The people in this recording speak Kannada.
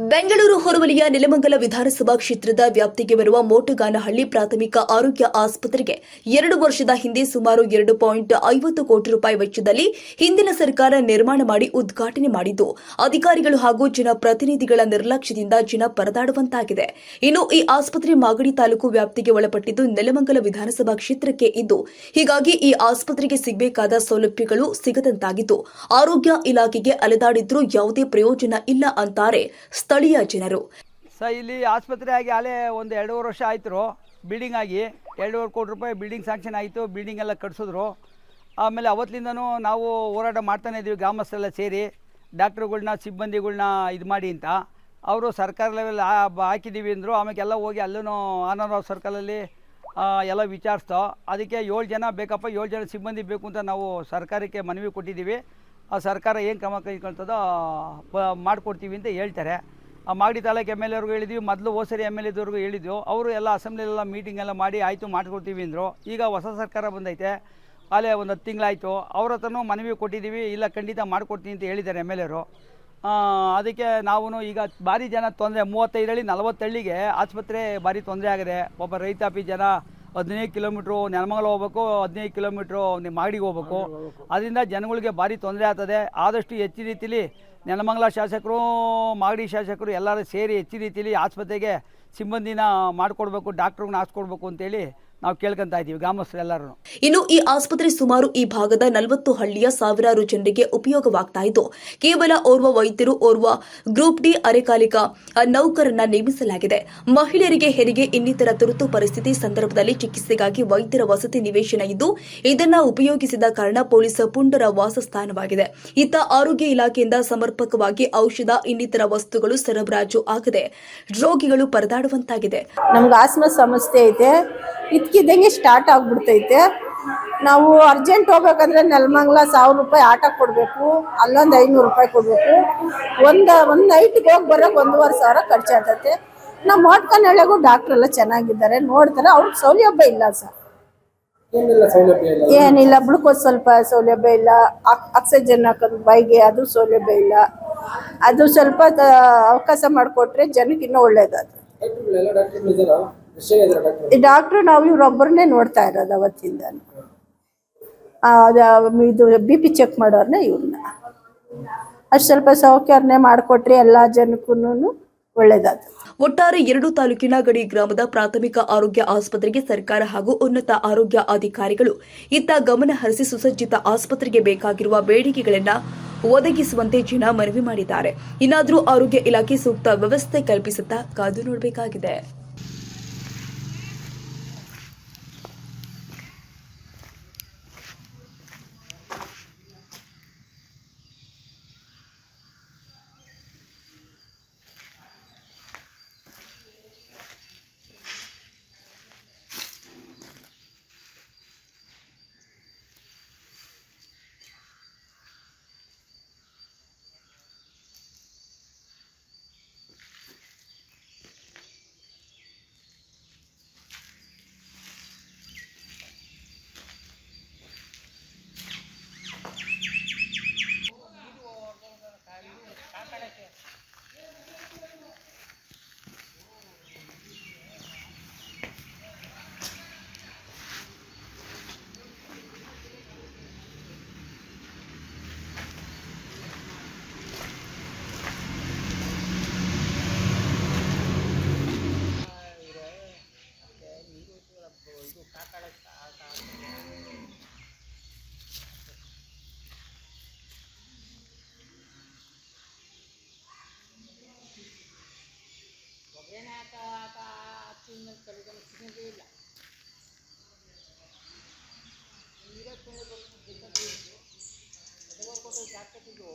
ಬೆಂಗಳೂರು ಹೊರವಲಿಯ ನೆಲಮಂಗಲ ವಿಧಾನಸಭಾ ಕ್ಷೇತ್ರದ ವ್ಯಾಪ್ತಿಗೆ ಬರುವ ಮೋಟಗಾನಹಳ್ಳಿ ಪ್ರಾಥಮಿಕ ಆರೋಗ್ಯ ಆಸ್ಪತ್ರೆಗೆ ಎರಡು ವರ್ಷದ ಹಿಂದೆ ಸುಮಾರು ಎರಡು ಪಾಯಿಂಟ್ ಐವತ್ತು ಕೋಟಿ ರೂಪಾಯಿ ವೆಚ್ಚದಲ್ಲಿ ಹಿಂದಿನ ಸರ್ಕಾರ ನಿರ್ಮಾಣ ಮಾಡಿ ಉದ್ಘಾಟನೆ ಮಾಡಿದ್ದು, ಅಧಿಕಾರಿಗಳು ಹಾಗೂ ಜನಪ್ರತಿನಿಧಿಗಳ ನಿರ್ಲಕ್ಷ್ಯದಿಂದ ಜನ ಪರದಾಡುವಂತಾಗಿದೆ. ಇನ್ನು ಈ ಆಸ್ಪತ್ರೆ ಮಾಗಡಿ ತಾಲೂಕು ವ್ಯಾಪ್ತಿಗೆ ಒಳಪಟ್ಟಿದ್ದು ನೆಲಮಂಗಲ ವಿಧಾನಸಭಾ ಕ್ಷೇತ್ರಕ್ಕೆ ಇದ್ದು ಹೀಗಾಗಿ ಈ ಆಸ್ಪತ್ರೆಗೆ ಸಿಗಬೇಕಾದ ಸೌಲಭ್ಯಗಳು ಸಿಗದಂತಾಗಿದ್ದು, ಆರೋಗ್ಯ ಇಲಾಖೆಗೆ ಅಲೆದಾಡಿದ್ರೂ ಯಾವುದೇ ಪ್ರಯೋಜನ ಇಲ್ಲ ಅಂತಾರೆ. ಸ್ಥಳೀಯ ಜನರು. ಸ, ಇಲ್ಲಿ ಆಸ್ಪತ್ರೆ ಆಗಿ ಅಲ್ಲೇ ಒಂದು ಎರಡೂವರೆ ವರ್ಷ ಆಯ್ತು ಬಿಲ್ಡಿಂಗ್ ಆಗಿ ಎರಡೂವರೆ ಕೋಟಿ ರೂಪಾಯಿ ಬಿಲ್ಡಿಂಗ್ ಸ್ಯಾಂಕ್ಷನ್ ಆಯಿತು ಬಿಲ್ಡಿಂಗ್ ಎಲ್ಲ ಕಟ್ಸಿದ್ರು. ಆಮೇಲೆ ಅವತ್ತಿಂದನೂ ನಾವು ಹೋರಾಟ ಮಾಡ್ತಾನೆ ಇದ್ದೀವಿ, ಗ್ರಾಮಸ್ಥರೆಲ್ಲ ಸೇರಿ, ಡಾಕ್ಟ್ರುಗಳ್ನ, ಸಿಬ್ಬಂದಿಗಳ್ನ ಇದು ಮಾಡಿ ಅಂತ. ಅವರು ಸರ್ಕಾರ ಲೆವೆಲ್ ಹಾಕಿದ್ದೀವಿ ಅಂದರು, ಆಮೇಲೆ ಎಲ್ಲ ಹೋಗಿ ಅಲ್ಲೂ ಆನಂದರಾವ್ ಸರ್ಕಲಲ್ಲಿ ಎಲ್ಲ ವಿಚಾರಿಸ್ತೋ. ಅದಕ್ಕೆ ಏಳು ಜನ ಬೇಕಪ್ಪ, ಏಳು ಜನ ಸಿಬ್ಬಂದಿ ಬೇಕು ಅಂತ ನಾವು ಸರ್ಕಾರಕ್ಕೆ ಮನವಿ ಕೊಟ್ಟಿದ್ದೀವಿ. ಆ ಸರ್ಕಾರ ಏನು ಕ್ರಮ ಕೈಗೊಳ್ತದೋ ಮಾಡಿಕೊಡ್ತೀವಿ ಅಂತ ಹೇಳ್ತಾರೆ. ಮಾಗಡಿ ತಾಲೂಕು ಎಂ ಎಲ್ ಎವ್ರಿಗೂ ಹೇಳಿದ್ವಿ, ಮೊದಲು ಓಸರಿ ಎಂ ಎಲ್ ಎದವ್ರಿಗೂ ಹೇಳಿದ್ವಿ. ಅವರು ಎಲ್ಲ ಅಸೆಂಬ್ಲಿಯೆಲ್ಲ ಮೀಟಿಂಗ್ ಎಲ್ಲ ಮಾಡಿ, ಆಯಿತು, ಮಾಡ್ಕೊಡ್ತೀವಿ ಅಂದರು. ಈಗ ಹೊಸ ಸರ್ಕಾರ ಬಂದೈತೆ. ಅಲ್ಲೇ ಒಂದು ಹತ್ತು ತಿಂಗಳಾಯಿತು. ಅವ್ರ ಹತ್ರನೂ ಮನವಿ ಕೊಟ್ಟಿದ್ದೀವಿ ಇಲ್ಲ, ಖಂಡಿತ ಮಾಡಿಕೊಡ್ತೀನಿ ಅಂತ ಹೇಳಿದ್ದಾರೆ ಎಂ ಎಲ್ ಎರು ಅದಕ್ಕೆ ನಾವು ಈಗ ಭಾರಿ ಜನ ತೊಂದರೆ ಮೂವತ್ತೈದರಲ್ಲಿ ನಲವತ್ತಳ್ಳಿಗೆ ಆಸ್ಪತ್ರೆ ಭಾರಿ ತೊಂದರೆ ಆಗಿದೆ. ಒಬ್ಬ ರೈತಾಪಿ ಜನ ಹದಿನೈದು ಕಿಲೋಮೀಟ್ರು ನೆಲಮಂಗಲ ಹೋಗ್ಬೇಕು ಹದಿನೈದು ಕಿಲೋಮೀಟ್ರು ನಿಮ್ಮ ಮಾಗಡಿಗೆ ಹೋಗ್ಬೇಕು. ಅದರಿಂದ ಜನಗಳಿಗೆ ಭಾರಿ ತೊಂದರೆ ಆಗ್ತದೆ. ಆದಷ್ಟು ಹೆಚ್ಚು ರೀತಿಲಿ ನೆಲಮಂಗಲ ಶಾಸಕರು ಮಾಗಡಿ ಶಾಸಕರು ಎಲ್ಲರೂ ಸೇರಿ ಹೆಚ್ಚು ರೀತಿಲಿ ಆಸ್ಪತ್ರೆಗೆ ಸಿಬ್ಬಂದಿನ ಮಾಡಿಕೊಡ್ಬೇಕು ಡಾಕ್ಟ್ರಿಗೆ ಹಾಕ್ಸ್ಕೊಡ್ಬೇಕು ಅಂತೇಳಿ ನಾವು ಕೇಳ್ಕೊಂತ ಇದ್ದೀವಿ ಗ್ರಾಮಸ್ಥರೆಲ್ಲರೂ ಇನ್ನು ಈ ಆಸ್ಪತ್ರೆ ಸುಮಾರು ಈ ಭಾಗದ ನಲವತ್ತು ಹಳ್ಳಿಯ ಸಾವಿರಾರು ಜನರಿಗೆ ಉಪಯೋಗವಾಗ್ತಾ ಇದ್ದು ಕೇವಲ ಓರ್ವ ವೈದ್ಯರು ಓರ್ವ ಗ್ರೂಪ್ ಡಿ ಅರೆಕಾಲಿಕ ನೌಕರನ್ನ ನೇಮಿಸಲಾಗಿದೆ. ಮಹಿಳೆಯರಿಗೆ ಹೆರಿಗೆ ಇನ್ನಿತರ ತುರ್ತು ಪರಿಸ್ಥಿತಿ ಸಂದರ್ಭದಲ್ಲಿ ಚಿಕಿತ್ಸೆಗಾಗಿ ವೈದ್ಯರ ವಸತಿ ನಿವೇಶನ ಇದ್ದು ಇದನ್ನ ಉಪಯೋಗಿಸಿದ ಕಾರಣ ಪೊಲೀಸ್ ಪುಂಡರ ವಾಸಸ್ಥಾನವಾಗಿದೆ. ಇತ್ತ ಆರೋಗ್ಯ ಇಲಾಖೆಯಿಂದ ಸಮರ್ಪಕವಾಗಿ ಔಷಧ ಇನ್ನಿತರ ವಸ್ತುಗಳು ಸರಬರಾಜು ಆಗದೆ ರೋಗಿಗಳು ಪರದಾಡುವಂತಾಗಿದೆ. ನಮ್ಗೆ ಆಸ್ಮ ಸಮಸ್ಯೆ ಐತೆ. ಇದ್ಕಿದ್ದಂಗೆ ಸ್ಟಾರ್ಟ್ ಆಗ್ಬಿಡ್ತೈತೆ. ನಾವು ಅರ್ಜೆಂಟ್ ಹೋಗ್ಬೇಕಂದ್ರೆ ನೆಲಮಂಗ್ಲ ಸಾವಿರ ರೂಪಾಯಿ ಆಟೋ ಕೊಡಬೇಕು ಅಲ್ಲೊಂದು ಐನೂರು ರೂಪಾಯಿ ಕೊಡಬೇಕು. ಒಂದು ಒಂದು ನೈಟ್ಗೆ ಹೋಗಿ ಬರೋಕೆ ಒಂದೂವರೆ ಸಾವಿರ ಖರ್ಚಾಗ್ತೈತೆ. ನಮ್ಮ ಮೋಟ್ಕನಹಳ್ಳಿಗೂ ಡಾಕ್ಟರ್ ಎಲ್ಲ ಚೆನ್ನಾಗಿದ್ದಾರೆ ನೋಡ್ತಾರೆ. ಅವ್ರಿಗೆ ಸೌಲಭ್ಯ ಇಲ್ಲ ಸರ್. ಏನಿಲ್ಲ ಬುಡ್ಕೋದು ಗ್ಲುಕೋಸ್ ಸ್ವಲ್ಪ ಸೌಲಭ್ಯ ಇಲ್ಲ. ಆಕ್ಸಿಜನ್ ಹಾಕೋದು ಬೈಗೆ ಅದು ಸೌಲಭ್ಯ ಇಲ್ಲ. ಅದು ಸ್ವಲ್ಪ ಅವಕಾಶ ಮಾಡಿಕೊಟ್ರೆ ಜನಕ್ಕೆ ಇನ್ನೂ ಒಳ್ಳೇದದು ಡಾಕ್ಟ್ರು ನಾವು ಇವ್ರೊಬ್ಬರನ್ನೇ ನೋಡ್ತಾ ಇರೋದು ಅವತ್ತಿಂದ ಇದು ಬಿ ಪಿ ಚೆಕ್ ಮಾಡೋರ್ನ ಇವ್ರನ್ನ. ಅಷ್ಟು ಸ್ವಲ್ಪ ಸೌಕರ್ಯ ಮಾಡಿಕೊಟ್ರೆ ಎಲ್ಲ ಜನಕ್ಕೂ ಒಳ್ಳೇದಾದ ಒಟ್ಟಾರೆ ಎರಡು ತಾಲೂಕಿನ ಗಡಿ ಗ್ರಾಮದ ಪ್ರಾಥಮಿಕ ಆರೋಗ್ಯ ಆಸ್ಪತ್ರೆಗೆ ಸರ್ಕಾರ ಹಾಗೂ ಉನ್ನತ ಆರೋಗ್ಯ ಅಧಿಕಾರಿಗಳು ಇತ್ತ ಗಮನ ಹರಿಸಿ ಸುಸಜ್ಜಿತ ಆಸ್ಪತ್ರೆಗೆ ಬೇಕಾಗಿರುವ ಬೇಡಿಕೆಗಳನ್ನ ಒದಗಿಸುವಂತೆ ಜನ ಮನವಿ ಮಾಡಿದ್ದಾರೆ. ಇನ್ನಾದರೂ ಆರೋಗ್ಯ ಇಲಾಖೆ ಸೂಕ್ತ ವ್ಯವಸ್ಥೆ ಕಲ್ಪಿಸುತ್ತಾ ಕಾದು ನೋಡಬೇಕಾಗಿದೆ. ಮೇಲೆ ಕರೆದನ್ನು ತಿನ್ನೋದೇ ಇಲ್ಲ ನೀರೇ ತಿನ್ನಬೇಕು ಬೇಕಾದ್ರೆ ಅದವರೆಗೂ ಜಾಕೆಟ್ ಇದು